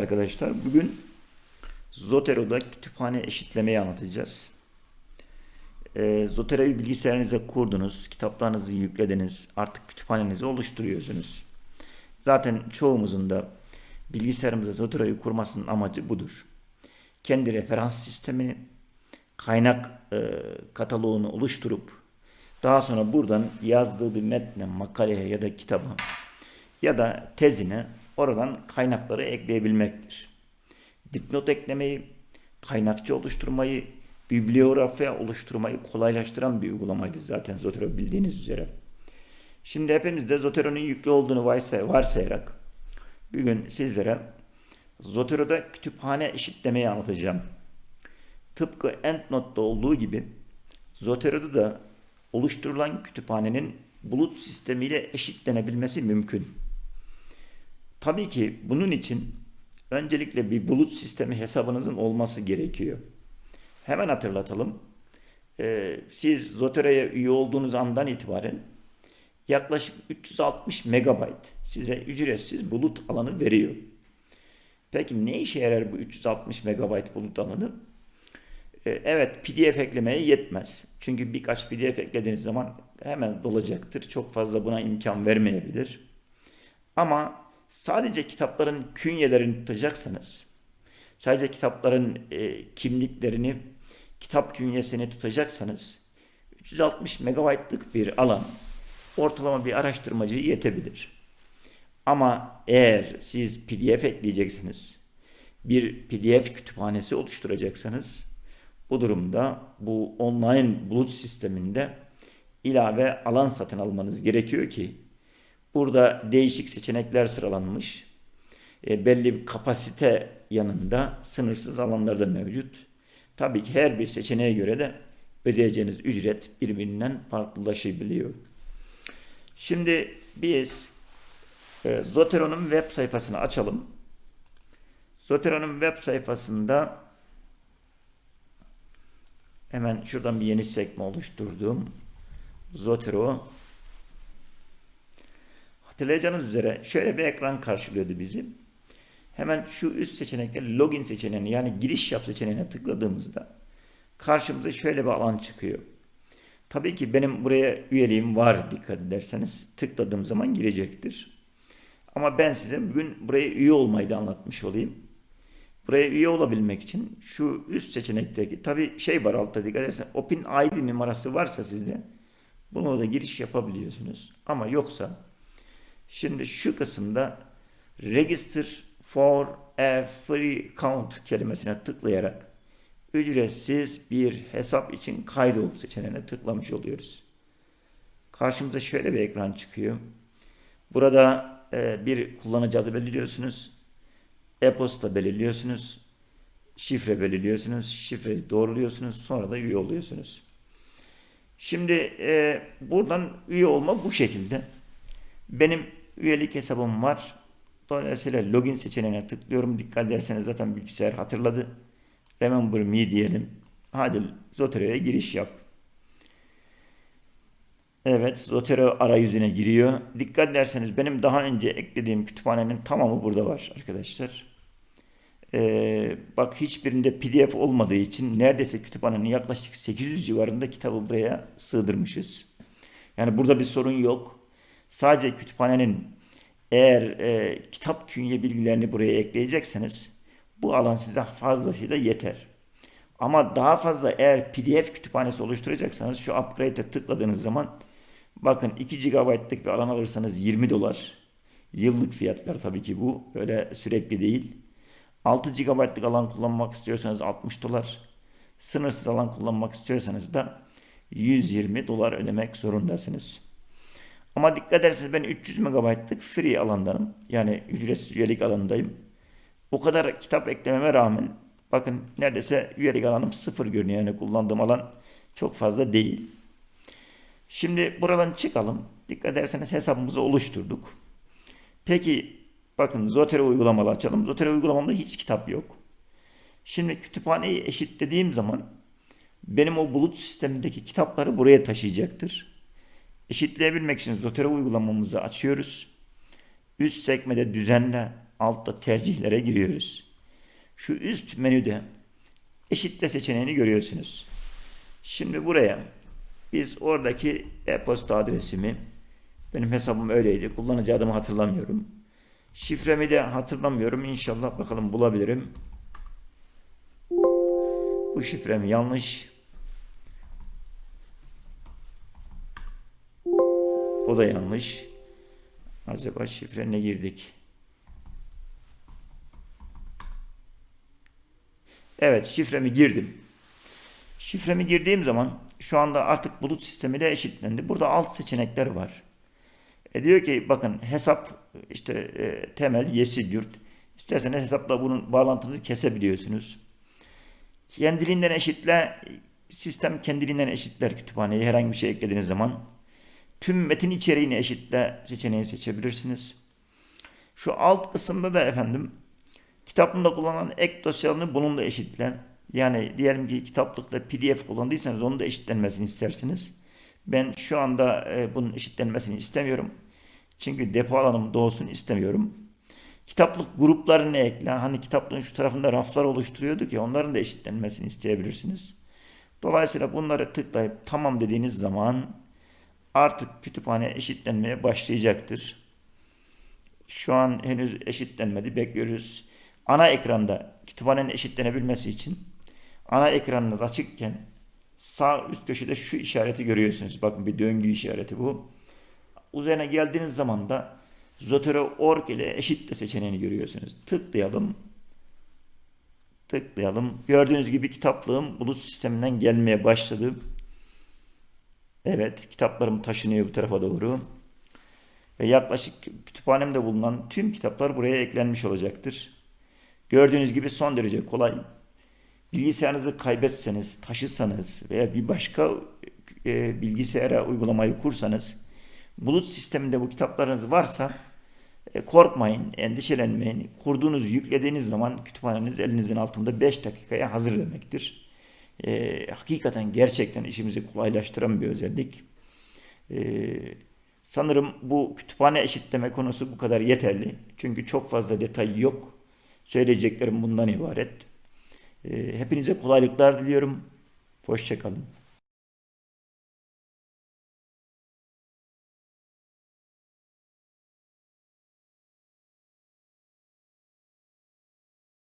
Arkadaşlar bugün Zotero'da kütüphane eşitlemeyi anlatacağız. Ee, Zotero'yu bilgisayarınıza kurdunuz, kitaplarınızı yüklediniz, artık kütüphanenizi oluşturuyorsunuz. Zaten çoğumuzun da bilgisayarımıza Zotero'yu kurmasının amacı budur. Kendi referans sistemini, kaynak e, kataloğunu oluşturup daha sonra buradan yazdığı bir metne, makaleye ya da kitaba ya da tezine oradan kaynakları ekleyebilmektir. Dipnot eklemeyi, kaynakçı oluşturmayı, bibliografya oluşturmayı kolaylaştıran bir uygulamaydı zaten Zotero bildiğiniz üzere. Şimdi hepimiz de Zotero'nun yüklü olduğunu varsay- varsayarak bugün sizlere Zotero'da kütüphane eşitlemeyi anlatacağım. Tıpkı EndNote'da olduğu gibi Zotero'da da oluşturulan kütüphanenin bulut sistemiyle eşitlenebilmesi mümkün. Tabii ki bunun için öncelikle bir bulut sistemi hesabınızın olması gerekiyor. Hemen hatırlatalım. Ee, siz Zotero'ya üye olduğunuz andan itibaren yaklaşık 360 megabayt size ücretsiz bulut alanı veriyor. Peki ne işe yarar bu 360 megabayt bulut alanı? Ee, Evet PDF eklemeye yetmez. Çünkü birkaç PDF eklediğiniz zaman hemen dolacaktır. Çok fazla buna imkan vermeyebilir. Ama sadece kitapların künyelerini tutacaksanız, sadece kitapların e, kimliklerini, kitap künyesini tutacaksanız 360 megabaytlık bir alan ortalama bir araştırmacıya yetebilir. Ama eğer siz PDF ekleyeceksiniz, bir PDF kütüphanesi oluşturacaksanız bu durumda bu online bulut sisteminde ilave alan satın almanız gerekiyor ki burada değişik seçenekler sıralanmış. E, belli bir kapasite yanında sınırsız alanlar da mevcut. Tabii ki her bir seçeneğe göre de ödeyeceğiniz ücret birbirinden farklılaşabiliyor. Şimdi biz e, Zotero'nun web sayfasını açalım. Zotero'nun web sayfasında hemen şuradan bir yeni sekme oluşturdum. Zotero. Hatırlayacağınız üzere şöyle bir ekran karşılıyordu bizi. Hemen şu üst seçenekte login seçeneğini yani giriş yap seçeneğine tıkladığımızda karşımıza şöyle bir alan çıkıyor. Tabii ki benim buraya üyeliğim var dikkat ederseniz tıkladığım zaman girecektir. Ama ben size bugün buraya üye olmayı da anlatmış olayım. Buraya üye olabilmek için şu üst seçenekteki tabi şey var altta dikkat edersen Open ID numarası varsa sizde bunu da giriş yapabiliyorsunuz. Ama yoksa şimdi şu kısımda Register for a free account kelimesine tıklayarak ücretsiz bir hesap için kaydol seçeneğine tıklamış oluyoruz. Karşımıza şöyle bir ekran çıkıyor. Burada e, bir kullanıcı adı belirliyorsunuz. E-posta belirliyorsunuz. Şifre belirliyorsunuz. Şifreyi doğruluyorsunuz. Sonra da üye oluyorsunuz. Şimdi e, buradan üye olma bu şekilde. Benim üyelik hesabım var. Dolayısıyla login seçeneğine tıklıyorum. Dikkat ederseniz zaten bilgisayar hatırladı. Remember me diyelim. Hadi Zotero'ya giriş yap. Evet, Zotero arayüzüne giriyor. Dikkat ederseniz benim daha önce eklediğim kütüphanenin tamamı burada var arkadaşlar. Ee, bak hiçbirinde PDF olmadığı için neredeyse kütüphanenin yaklaşık 800 civarında kitabı buraya sığdırmışız. Yani burada bir sorun yok. Sadece kütüphanenin eğer e, kitap künye bilgilerini buraya ekleyecekseniz bu alan size fazlasıyla yeter. Ama daha fazla eğer PDF kütüphanesi oluşturacaksanız şu upgrade'e tıkladığınız zaman bakın 2 GB'lık bir alan alırsanız 20 dolar. Yıllık fiyatlar tabii ki bu. Öyle sürekli değil. 6 GB'lık alan kullanmak istiyorsanız 60 dolar. Sınırsız alan kullanmak istiyorsanız da 120 dolar ödemek zorundasınız. Ama dikkat ederseniz ben 300 MB'lık free alandanım. Yani ücretsiz üyelik alanındayım. O kadar kitap eklememe rağmen bakın neredeyse üyelik alanım sıfır görünüyor. Yani kullandığım alan çok fazla değil. Şimdi buradan çıkalım. Dikkat ederseniz hesabımızı oluşturduk. Peki bakın Zotero uygulamalı açalım. Zotero uygulamamda hiç kitap yok. Şimdi kütüphaneyi eşitlediğim zaman benim o bulut sistemindeki kitapları buraya taşıyacaktır. Eşitleyebilmek için Zotero uygulamamızı açıyoruz. Üst sekmede düzenle altta tercihlere giriyoruz. Şu üst menüde eşitle seçeneğini görüyorsunuz. Şimdi buraya biz oradaki e-posta adresimi benim hesabım öyleydi. Kullanıcı adımı hatırlamıyorum. Şifremi de hatırlamıyorum. İnşallah bakalım bulabilirim. Bu şifrem yanlış. O da yanlış. Acaba şifre ne girdik? Evet şifremi girdim. Şifremi girdiğim zaman şu anda artık bulut sistemi de eşitlendi. Burada alt seçenekler var. E diyor ki bakın hesap işte e, temel yeşil yurt. İsterseniz hesapla bunun bağlantını kesebiliyorsunuz. Kendiliğinden eşitle sistem kendiliğinden eşitler kütüphaneyi herhangi bir şey eklediğiniz zaman. Tüm metin içeriğini eşitle seçeneği seçebilirsiniz. Şu alt kısımda da efendim kitaplığında kullanılan ek dosyalarını bununla eşitle. Yani diyelim ki kitaplıkta PDF kullandıysanız onun da eşitlenmesini istersiniz. Ben şu anda e, bunun eşitlenmesini istemiyorum. Çünkü depo alanım doğsun istemiyorum. Kitaplık gruplarını ekle. Hani kitaplığın şu tarafında raflar oluşturuyorduk ya onların da eşitlenmesini isteyebilirsiniz. Dolayısıyla bunları tıklayıp tamam dediğiniz zaman artık kütüphane eşitlenmeye başlayacaktır. Şu an henüz eşitlenmedi. Bekliyoruz. Ana ekranda kütüphanenin eşitlenebilmesi için ana ekranınız açıkken sağ üst köşede şu işareti görüyorsunuz. Bakın bir döngü işareti bu. Üzerine geldiğiniz zaman da Zotero.org ile eşitle seçeneğini görüyorsunuz. Tıklayalım. Tıklayalım. Gördüğünüz gibi kitaplığım bulut sisteminden gelmeye başladı. Evet, kitaplarım taşınıyor bu tarafa doğru. Ve yaklaşık kütüphanemde bulunan tüm kitaplar buraya eklenmiş olacaktır. Gördüğünüz gibi son derece kolay. Bilgisayarınızı kaybetseniz, taşısanız veya bir başka e, bilgisayara uygulamayı kursanız, bulut sisteminde bu kitaplarınız varsa e, korkmayın, endişelenmeyin. Kurduğunuz, yüklediğiniz zaman kütüphaneniz elinizin altında 5 dakikaya hazır demektir. E, hakikaten gerçekten işimizi kolaylaştıran bir özellik. E, sanırım bu kütüphane eşitleme konusu bu kadar yeterli. Çünkü çok fazla detay yok. Söyleyeceklerim bundan ibaret. E, hepinize kolaylıklar diliyorum. Hoşçakalın.